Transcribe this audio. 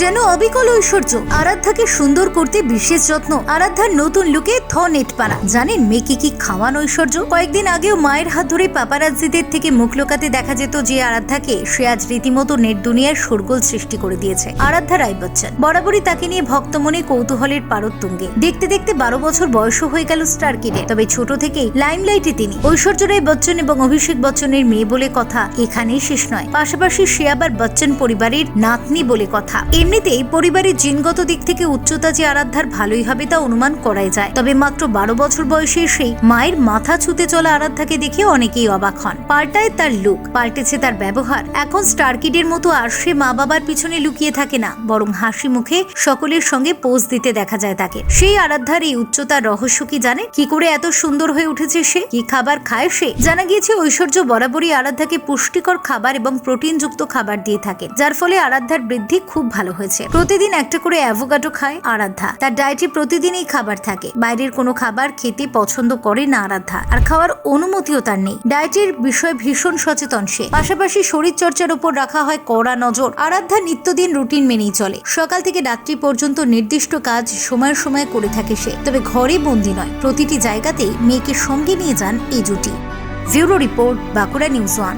যেন অবিকল ঐশ্বর্য। আরাধ্যাকে সুন্দর করতে বিশেষ যত্ন। আরাধ্যার নতুন লুকে থ নেট পাড়া জানেন মেয়েকে কি খাওয়ান ঐশ্বর্য? কয়েকদিন আগেও মায়ের হাত ধরে পাপারাজ্জিদের থেকে মুখ লোকাতে দেখা যেত যে আরাধ্যাকে সে আজ রীতিমতো নেট দুনিয়ার শোরগোল সৃষ্টি করে দিয়েছে। আরাধ্যা রায় বচ্চন। বরাবরই তাকে নিয়ে ভক্তমনে কৌতূহলের পারদ তুঙ্গে। দেখতে দেখতে বারো বছর বয়সও হয়ে গেল স্টার কিডে। তবে ছোট থেকেই লাইমলাইটে তিনি। ঐশ্বর্য রায় বচ্চন এবং অভিষেক বচ্চনের মেয়ে বলে কথা এখানেই শেষ নয়। পাশাপাশি সে আবার বচ্চন পরিবারের নাতনি বলে কথা। এমনিতেই পরিবারের জিনগত দিক থেকে উচ্চতা যে আরাধ্যার ভালোই হবে তা অনুমান করাই যায়। তবে মাত্র বারো বছর বয়সে সেই মায়ের মাথা ছুতে চলা আরাধ্যাকে দেখে অনেকেই অবাক হন। পাল্টায় তার লুক, পাল্টেছে তার ব্যবহার। এখন স্টার কিডের মতো আর সে মা বাবার পিছনে লুকিয়ে থাকে না, বরং হাসি মুখে সকলের সঙ্গে পোজ দিতে দেখা যায় তাকে। সেই আরাধ্যার এই উচ্চতার রহস্য কি জানে? কি করে এত সুন্দর হয়ে উঠেছে সে? কি খাবার খায় সে? জানা গিয়েছে ঐশ্বর্য বরাবরই আরাধ্যাকে পুষ্টিকর খাবার এবং প্রোটিনযুক্ত খাবার দিয়ে থাকে, যার ফলে আরাধ্যার বৃদ্ধি খুব ভালো হয়েছে। প্রতিদিন একটা করে অ্যাভোকাডো খায় আরাধ্যা। তার ডায়েটে প্রতিদিনই খাবার থাকে। বাইরের কোনো খাবার খেতে পছন্দ করে না আরাধ্যা। আর খাওয়ার অনুমতিও তার নেই। ডায়েটের বিষয়ে ভীষণ সচেতন সে। পাশাপাশি শরীর চর্চার উপর রাখা হয় কড়া নজর। আরাধ্যা নিত্যদিন রুটিন মেনেই চলে। সকাল থেকে রাত্রি পর্যন্ত নির্দিষ্ট কাজ সময় সময় করে থাকে সে। তবে ঘরে বন্দি নয়। প্রতিটি জায়গাতেই মেয়েকে সঙ্গে নিয়ে যান এই জুটি zero report, Bankura news one.